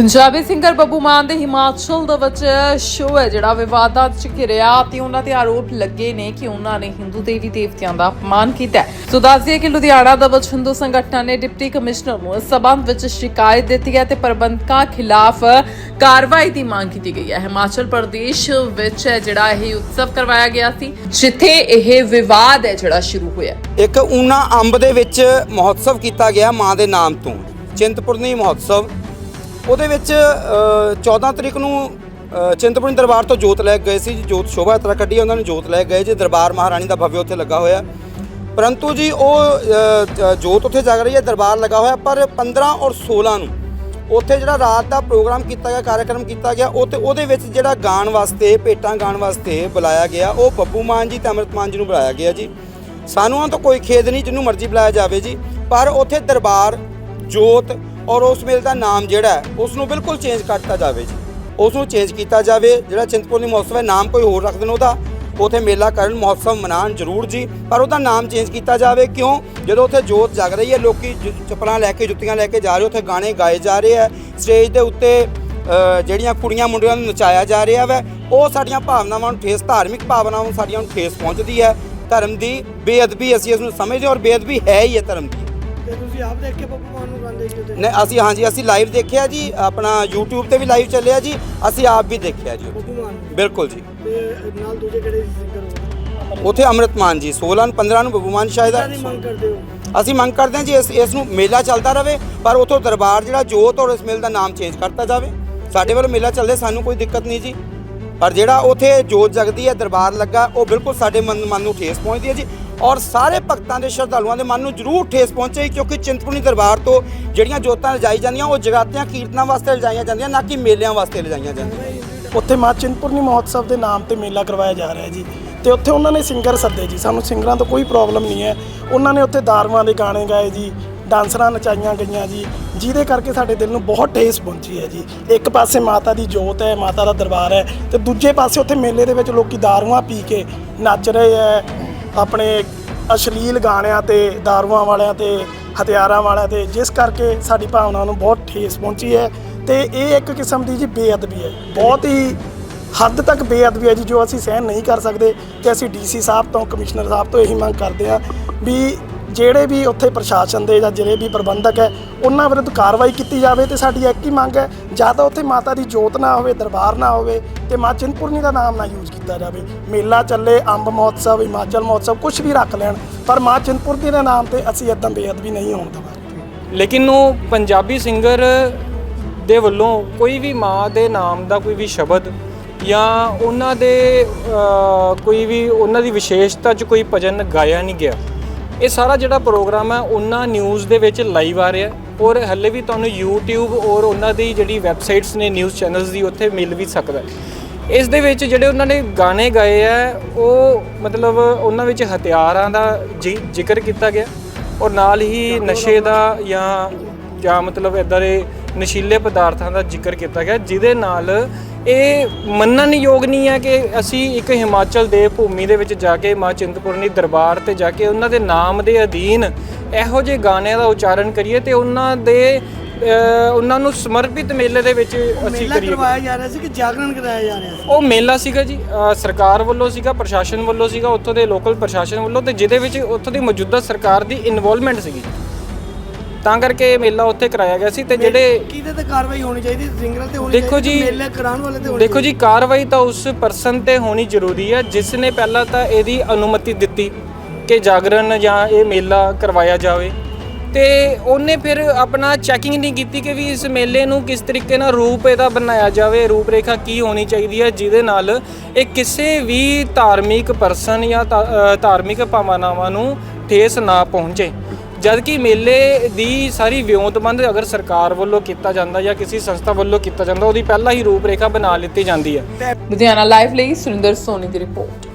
Punjabi singer Babbu Maan ਦੇ ਹਿਮਾਚਲ ਦੇ ਵਿੱਚ ਸ਼ੋਅ ਹੈ ਜਿਹੜਾ ਵਿਵਾਦਾਂ 'ਚ ਘਿਰਿਆ ਤੇ ਉਹਨਾਂ ਤੇ ਆਰੋਪ ਲੱਗੇ ਨੇ ਕਿ ਉਹਨਾਂ ਨੇ ਹਿੰਦੂ ਦੇਵੀ ਦੇਵਤਿਆਂ ਦਾ ਅਪਮਾਨ ਕੀਤਾ ਹੈ। ਸੋ ਦੱਸਦੀਏ ਕਿ ਲੁਧਿਆਣਾ ਦੇ ਵਿੱਚ ਹਿੰਦੂ ਸੰਗਠਨਾਂ ਨੇ ਡਿਪਟੀ ਕਮਿਸ਼ਨਰ ਨੂੰ ਇਸ ਸਬੰਧ ਵਿੱਚ ਸ਼ਿਕਾਇਤ ਦਿੱਤੀ ਹੈ ਤੇ ਪ੍ਰਬੰਧਕਾਂ ਖਿਲਾਫ ਕਾਰਵਾਈ ਦੀ ਮੰਗ ਕੀਤੀ ਗਈ ਹੈ। ਹਿਮਾਚਲ ਪ੍ਰਦੇਸ਼ ਵਿੱਚ ਜਿਹੜਾ ਇਹ ਉਤਸਵ ਕਰਵਾਇਆ ਗਿਆ ਸੀ, ਜਿੱਥੇ ਇਹ ਵਿਵਾਦ ਹੈ ਜਿਹੜਾ ਸ਼ੁਰੂ ਹੋਇਆ ਇੱਕ ਊਨਾ ਅੰਬ ਦੇ ਵਿੱਚ ਮਹੋਤਸਵ ਕੀਤਾ ਗਿਆ ਮਾਂ ਦੇ ਨਾਮ ਤੋਂ। ਚਿੰਤਪੁਰਨੀ ਮਹੋਤਸਵ ਉਹਦੇ ਵਿੱਚ ਅ, 14 ਤਰੀਕ ਨੂੰ ਅ, ਚਿੰਤਪੁਰਨੀ ਦਰਬਾਰ ਤੋਂ ਜੋਤ ਲੈ ਕੇ ਗਏ ਸੀ ਜੋਤ ਸ਼ੋਭਾ ਯਾਤਰਾ ਕੱਢੀ ਉਹਨਾਂ ਨੂੰ ਜੋਤ ਲੈ ਕੇ ਗਏ ਜੀ ਦਰਬਾਰ ਮਹਾਰਾਣੀ ਦਾ ਭਵਯ ਉੱਥੇ ਲੱਗਾ ਹੋਇਆ। ਪਰੰਤੂ ਜੀ ਉਹ ਜੋਤ ਉੱਥੇ ਜਗ ਰਹੀ ਹੈ ਦਰਬਾਰ ਲੱਗਾ ਹੋਇਆ ਪਰ 15 ਔਰ 16 ਨੂੰ ਉੱਥੇ ਜਿਹੜਾ ਰਾਤ ਦਾ ਪ੍ਰੋਗਰਾਮ ਕੀਤਾ ਗਿਆ ਕਾਰਜਕ੍ਰਮ ਕੀਤਾ ਗਿਆ ਉਹ ਤੇ ਉਹਦੇ ਵਿੱਚ ਜਿਹੜਾ ਗਾਣ ਵਾਸਤੇ ਭੇਟਾਂ ਗਾਣ ਵਾਸਤੇ ਬੁਲਾਇਆ ਗਿਆ ਉਹ ਬੱਬੂ ਮਾਨ ਜੀ ਤੇ ਅੰਮ੍ਰਿਤ ਮਾਨ ਜੀ ਨੂੰ ਬੁਲਾਇਆ ਗਿਆ ਜੀ। ਸਾਨੂੰ ਉਹਨਾਂ ਤੋਂ ਕੋਈ ਖੇਦ ਨਹੀਂ ਜਿਹਨੂੰ ਮਰਜ਼ੀ ਬੁਲਾਇਆ ਜਾਵੇ ਜੀ ਪਰ ਉੱਥੇ ਦਰਬਾਰ ਜੋਤ ਔਰ ਉਸ ਮੇਲ ਦਾ ਨਾਮ ਜਿਹੜਾ ਹੈ ਉਸ ਨੂੰ ਬਿਲਕੁਲ ਚੇਂਜ ਕਰਤਾ ਜਾਵੇ ਜੀ। ਉਸ ਨੂੰ ਚੇਂਜ ਕੀਤਾ ਜਾਵੇ, ਜਿਹੜਾ ਚਿੰਤਪੁਰਨੀ ਮਹੋਤਸਵ ਹੈ, ਨਾਮ ਕੋਈ ਹੋਰ ਰੱਖ ਦੇਣ ਉਹਦਾ। ਉਥੇ ਮੇਲਾ ਕਰਨ, ਮਹੋਤਸਵ ਮਨਾਉਣ ਜ਼ਰੂਰ ਜੀ, ਪਰ ਉਹਦਾ ਨਾਮ ਚੇਂਜ ਕੀਤਾ ਜਾਵੇ। ਕਿਉਂ? ਜਦੋਂ ਉੱਥੇ ਜੋਤ ਜਗ ਰਹੀ ਹੈ, ਲੋਕੀ ਜ- ਚੱਪਲਾਂ ਲੈ ਕੇ, ਜੁੱਤੀਆਂ ਲੈ ਕੇ ਜਾ ਰਹੇ, ਉੱਥੇ ਗਾਣੇ ਗਾਏ ਜਾ ਰਹੇ ਆ ਸਟੇਜ ਦੇ ਉੱਤੇ ਜਿਹੜੀਆਂ ਕੁੜੀਆਂ ਮੁੰਡਿਆਂ ਨੂੰ ਨਚਾਇਆ ਜਾ ਰਿਹਾ ਵੈ, ਉਹ ਸਾਡੀਆਂ ਭਾਵਨਾਵਾਂ ਨੂੰ ਠੇਸ, ਧਾਰਮਿਕ ਭਾਵਨਾਵਾਂ ਨੂੰ ਸਾਡੀਆਂ ਨੂੰ ਠੇਸ ਪਹੁੰਚਦੀ ਹੈ। ਧਰਮ ਦੀ ਬੇਅਦਬੀ ਅਸੀਂ ਇਸ ਨੂੰ ਸਮਝਦੇ ਔਰ ਬੇਅਦਬੀ ਹੈ ਹੀ ਹੈ ਧਰਮ ਦੀ। ਤੇ ਤੁਸੀਂ ਆਪ ਦੇਖ ਕੇ ਬੱਬੂ ਮਾਨ ਨੂੰ ਗਾਉਂਦੇ ਸੀ ਉਹਦੇ ਨੇ ਅਸੀਂ ਹਾਂਜੀ ਅਸੀਂ ਲਾਈਵ ਦੇਖਿਆ ਜੀ ਆਪਣਾ YouTube ਤੇ ਵੀ ਲਾਈਵ ਚੱਲਿਆ ਜੀ ਅਸੀਂ ਆਪ ਵੀ ਦੇਖਿਆ ਜੀ ਮਾਨ ਨੂੰ। ਬਿਲਕੁਲ ਜੀ। ਤੇ ਨਾਲ ਦੂਜੇ ਕਿਹੜੇ ਸਿੰਗਰ ਹੋ? ਉੱਥੇ ਅੰਮ੍ਰਿਤ ਮਾਨ ਜੀ 16 ਨੂੰ 15 ਨੂੰ ਬੱਬੂ ਮਾਨ ਸ਼ਾਇਦ ਕਿਹਦਾ ਦੀ ਮੰਗ ਕਰਦੇ ਹੋ? ਅਸੀਂ ਮੰਗ ਕਰਦੇ ਹਾਂ ਜੀ ਇਸ ਇਸ ਨੂੰ ਮੇਲਾ ਚੱਲਦਾ ਰਵੇ ਪਰ ਉਥੋਂ ਦਰਬਾਰ ਜਿਹੜਾ ਜੋਤ ਔਰ ਇਸ ਮੇਲ ਦਾ ਨਾਮ ਚੇਂਜ ਕਰਤਾ ਜਾਵੇ। ਸਾਡੇ ਵੱਲੋਂ ਮੇਲਾ ਚੱਲਦੇ ਸਾਨੂੰ ਕੋਈ ਦਿੱਕਤ ਨਹੀਂ ਜੀ। ਪਰ ਜਿਹੜਾ ਉਥੇ ਜੋਤ ਜਗਦੀ ਹੈ ਦਰਬਾਰ ਲੱਗਾ ਉਹ ਬਿਲਕੁਲ ਸਾਡੇ ਮਨ ਮਨ ਨੂੰ ਠੇਸ ਪਹੁੰਚਦੀ ਹੈ ਜੀ। ਔਰ ਸਾਰੇ ਭਗਤਾਂ ਦੇ ਸ਼ਰਧਾਲੂਆਂ ਦੇ ਮਨ ਨੂੰ ਜ਼ਰੂਰ ਠੇਸ ਪਹੁੰਚੇ ਕਿਉਂਕਿ ਚਿੰਤਪੁਰਨੀ ਦਰਬਾਰ ਤੋਂ ਜਿਹੜੀਆਂ ਜੋਤਾਂ ਲਿਜਾਈ ਜਾਂਦੀਆਂ, ਉਹ ਜਗਾਤੀਆਂ ਕੀਰਤਨਾਂ ਵਾਸਤੇ ਲਿਜਾਈਆਂ ਜਾਂਦੀਆਂ, ਨਾ ਕਿ ਮੇਲਿਆਂ ਵਾਸਤੇ ਲਿਜਾਈਆਂ ਜਾਂਦੀਆਂ। ਉੱਥੇ ਮਾਂ ਚਿੰਤਪੁਰਨੀ ਮਹੋਤਸਵ ਦੇ ਨਾਮ ਤੇ ਮੇਲਾ ਕਰਵਾਇਆ ਜਾ ਰਿਹਾ ਜੀ। ਤੇ ਉੱਥੇ ਉਹਨਾਂ ਨੇ ਸਿੰਗਰ ਸੱਦੇ ਜੀ। ਸਾਨੂੰ ਸਿੰਗਰਾਂ ਤੋਂ ਕੋਈ ਪ੍ਰੋਬਲਮ ਨਹੀਂ ਹੈ। ਉਹਨਾਂ ਨੇ ਉੱਥੇ ਦਾਰੂਆਂ ਦੇ ਗਾਣੇ ਗਾਏ ਜੀ, ਡਾਂਸਰਾਂ ਨਚਾਈਆਂ ਗਈਆਂ ਜੀ, ਜਿਹਦੇ ਕਰਕੇ ਸਾਡੇ ਦਿਲ ਨੂੰ ਬਹੁਤ ਠੇਸ ਪਹੁੰਚੀ ਹੈ ਜੀ। ਇੱਕ ਪਾਸੇ ਮਾਤਾ ਦੀ ਜੋਤ ਹੈ, ਮਾਤਾ ਦਾ ਦਰਬਾਰ ਹੈ, ਤੇ ਦੂਜੇ ਪਾਸੇ ਉੱਥੇ ਮੇਲੇ ਦੇ ਵਿੱਚ ਲੋਕੀ ਦਾਰੂਆਂ ਪੀ ਕੇ ਨੱਚ ਰਹੇ ਹੈ ਆਪਣੇ ਅਸ਼ਲੀਲ ਗਾਣਿਆਂ ਤੇ, ਦਾਰੂਆਂ ਵਾਲਿਆਂ ਤੇ, ਹਥਿਆਰਾਂ ਵਾਲਿਆਂ ਤੇ, ਜਿਸ ਕਰਕੇ ਸਾਡੀ ਭਾਵਨਾ ਨੂੰ ਬਹੁਤ ਠੇਸ ਪਹੁੰਚੀ ਹੈ। ਤੇ ਇਹ ਇੱਕ ਕਿਸਮ ਦੀ ਜੀ ਬੇਅਦਬੀ ਹੈ। ਬਹੁਤ ਹੀ ਹੱਦ ਤੱਕ ਬੇਅਦਬੀ ਹੈ ਜੀ, ਜੋ ਅਸੀਂ ਸਹਿਣ ਨਹੀਂ ਕਰ ਸਕਦੇ। ਤੇ ਅਸੀਂ ਡੀਸੀ ਸਾਹਿਬ ਤੋਂ, ਕਮਿਸ਼ਨਰ ਸਾਹਿਬ ਤੋਂ ਇਹੀ ਮੰਗ ਕਰਦੇ ਹਾਂ ਵੀ ਜਿਹੜੇ ਵੀ ਉੱਥੇ ਪ੍ਰਸ਼ਾਸਨ ਦੇ ਜਾਂ ਜਿਹੜੇ ਵੀ ਪ੍ਰਬੰਧਕ ਹੈ, ਉਹਨਾਂ ਵਿਰੁੱਧ ਕਾਰਵਾਈ ਕੀਤੀ ਜਾਵੇ ਤੇ ਸਾਡੀ ਇੱਕ ਹੀ ਮੰਗ ਹੈ, ਜਾਂ ਤਾਂ ਉੱਥੇ ਮਾਤਾ ਦੀ ਜੋਤ ਨਾ ਹੋਵੇ, ਦਰਬਾਰ ਨਾ ਹੋਵੇ ਤੇ ਮਾਂ ਚਿੰਤਪੁਰਨੀ ਦਾ ਨਾਮ ਨਾ ਯੂਜ਼ ਕੀਤਾ ਜਾਵੇ। ਮੇਲਾ ਚੱਲੇ, ਅੰਬ ਮਹੋਤਸਵ, ਹਿਮਾਚਲ ਮਹੋਤਸਵ ਕੁਝ ਵੀ ਰੱਖ ਲੈਣ, ਪਰ ਮਾਂ ਚਿੰਤਪੁਰਨੀ ਦੇ ਨਾਮ ਤੇ ਅਸੀਂ ਇਦਾਂ ਬੇਅਦਬੀ ਨਹੀਂ ਹੋਣ ਦੇਵਾਂਗੇ। ਲੇਕਿਨ ਉਹ ਪੰਜਾਬੀ ਸਿੰਗਰ ਦੇ ਵੱਲੋਂ ਕੋਈ ਵੀ ਮਾਂ ਦੇ ਨਾਮ ਦਾ ਕੋਈ ਵੀ ਸ਼ਬਦ ਜਾਂ ਉਹਨਾਂ ਦੇ ਕੋਈ ਵੀ ਉਹਨਾਂ ਦੀ ਵਿਸ਼ੇਸ਼ਤਾ 'ਚ ਕੋਈ ਭਜਨ ਗਾਇਆ ਨਹੀਂ ਗਿਆ। ਇਹ ਸਾਰਾ ਜਿਹੜਾ ਪ੍ਰੋਗਰਾਮ ਹੈ, ਉਹਨਾਂ ਨਿਊਜ਼ ਦੇ ਵਿੱਚ ਲਾਈਵ ਆ ਰਿਹਾ ਔਰ ਹੱਲੇ ਵੀ ਤੁਹਾਨੂੰ YouTube ਔਰ ਉਹਨਾਂ ਦੀ ਜਿਹੜੀ ਵੈਬਸਾਈਟਸ ਨੇ ਨਿਊਜ਼ ਚੈਨਲਸ ਦੀ, ਉੱਥੇ ਮਿਲ ਵੀ ਸਕਦਾ ਇਸ ਦੇ ਵਿੱਚ ਜਿਹੜੇ ਉਹਨਾਂ ਨੇ ਗਾਣੇ ਗਾਏ ਆ, ਉਹ ਮਤਲਬ ਉਹਨਾਂ ਵਿੱਚ ਹਥਿਆਰਾਂ ਦਾ ਜ਼ਿ- ਜ਼ਿਕਰ ਕੀਤਾ ਗਿਆ ਔਰ ਨਾਲ ਹੀ ਨਸ਼ੇ ਦਾ ਜਾਂ ਜਾਂ ਮਤਲਬ ਇਦਾਂ ਦੇ ਨਸ਼ੀਲੇ ਪਦਾਰਥਾਂ ਦਾ ਜ਼ਿਕਰ ਕੀਤਾ ਗਿਆ, ਜਿਹਦੇ ਨਾਲ ਇਹ ਮੰਨਣ ਯੋਗ ਨਹੀਂ ਹੈ ਕਿ ਅਸੀਂ ਇੱਕ ਹਿਮਾਚਲ ਦੇ ਭੂਮੀ ਦੇ ਵਿੱਚ ਜਾ ਕੇ ਮਾਂ ਚਿੰਤਪੁਰਨੀ ਦਰਬਾਰ ਤੇ ਜਾ ਕੇ ਉਹਨਾਂ ਦੇ ਨਾਮ ਦੇ ਅਧੀਨ ਇਹੋ ਜਿਹੇ ਗਾਣਿਆਂ ਦਾ ਉਚਾਰਨ ਕਰੀਏ ਤੇ ਉਹਨਾਂ ਦੇ ਉਹਨਾਂ ਨੂੰ ਸਮਰਪਿਤ ਮੇਲੇ ਦੇ ਵਿੱਚ ਅਸੀਂ ਮੇਲਾ ਕਰੀਏ। ਕਰਵਾਇਆ ਜਾ ਰਿਹਾ ਸੀ ਕਿ ਜਾਗਰਣ ਕਰਾਇਆ ਜਾ ਰਿਹਾ ਸੀ? ਉਹ ਮੇਲਾ ਸੀਗਾ ਜੀ ਸਰਕਾਰ ਵੱਲੋਂ ਸੀਗਾ ਪ੍ਰਸ਼ਾਸਨ ਵੱਲੋਂ ਸੀਗਾ ਉੱਥੋਂ ਦੇ ਲੋਕਲ ਪ੍ਰਸ਼ਾਸਨ ਵੱਲੋਂ ਤੇ ਜਿਹਦੇ ਵਿੱਚ ਉੱਥੋਂ ਦੀ ਮੌਜੂਦਾ ਸਰਕਾਰ ਦੀ ਇਨਵੋਲਵਮੈਂਟ ਸੀਗੀ। ਤਾਂ ਕਰਕੇ ਇਹ ਮੇਲਾ ਉੱਥੇ ਕਰਾਇਆ ਗਿਆ ਸੀ ਤੇ ਜਿਹੜੇ ਕਿਹਦੇ ਤੇ ਕਾਰਵਾਈ ਹੋਣੀ ਚਾਹੀਦੀ? ਸਿੰਗਰਾਂ ਤੇ ਹੋਣੀ ਦੇਖੋ ਚਾਹੀਦੀ ਜੀ ਮੇਲੇ ਕਰਾਉਣ ਵਾਲੇ ਤੇ ਹੋਣੀ ਦੇਖੋ ਜੀ ਕਾਰਵਾਈ ਤਾਂ ਉਸ ਪਰਸਨ ਤੇ ਹੋਣੀ ਜ਼ਰੂਰੀ ਹੈ ਜਿਸ ਨੇ ਪਹਿਲਾਂ ਤਾਂ ਇਹਦੀ ਅਨੁਮਤੀ ਦਿੱਤੀ ਕਿ ਜਾਗਰਣ ਜਾਂ ਇਹ ਮੇਲਾ ਕਰਵਾਇਆ ਜਾਵੇ। ਤੇ ਉਹਨੇ ਫਿਰ ਆਪਣਾ ਚੈਕਿੰਗ ਨਹੀਂ ਕੀਤੀ ਕਿ ਵੀ ਇਸ ਮੇਲੇ ਨੂੰ ਕਿਸ ਤਰੀਕੇ ਨਾਲ ਰੂਪ ਇਹਦਾ ਬਣਾਇਆ ਜਾਵੇ ਰੂਪ ਰੇਖਾ ਕੀ ਹੋਣੀ ਚਾਹੀਦੀ ਹੈ ਜਿਹਦੇ ਨਾਲ ਇਹ ਕਿਸੇ ਵੀ ਧਾਰਮਿਕ ਪਰਸਨ ਜਾਂ ਧਾਰਮਿਕ ਭਾਵਨਾਵਾਂ ਨੂੰ ਠੇਸ ਨਾ ਪਹੁੰਚੇ। ਜਦ ਕਿ ਮੇਲੇ ਦੀ ਸਾਰੀ ਵਿਉਂਤਬੰਦ ਅਗਰ ਸਰਕਾਰ ਵੱਲੋਂ ਕੀਤਾ ਜਾਂਦਾ ਜਾਂ ਕਿਸੇ ਸੰਸਥਾ ਵੱਲੋਂ ਕੀਤਾ ਜਾਂਦਾ, ਉਹਦੀ ਪਹਿਲਾਂ ਹੀ ਰੂਪ ਰੇਖਾ ਬਣਾ ਲਿੱਤੀ ਜਾਂਦੀ ਹੈ। ਲੁਧਿਆਣਾ ਲਾਈਵ ਲਈ ਸੁਰਿੰਦਰ ਸੋਨੀ ਦੀ ਰਿਪੋਰਟ।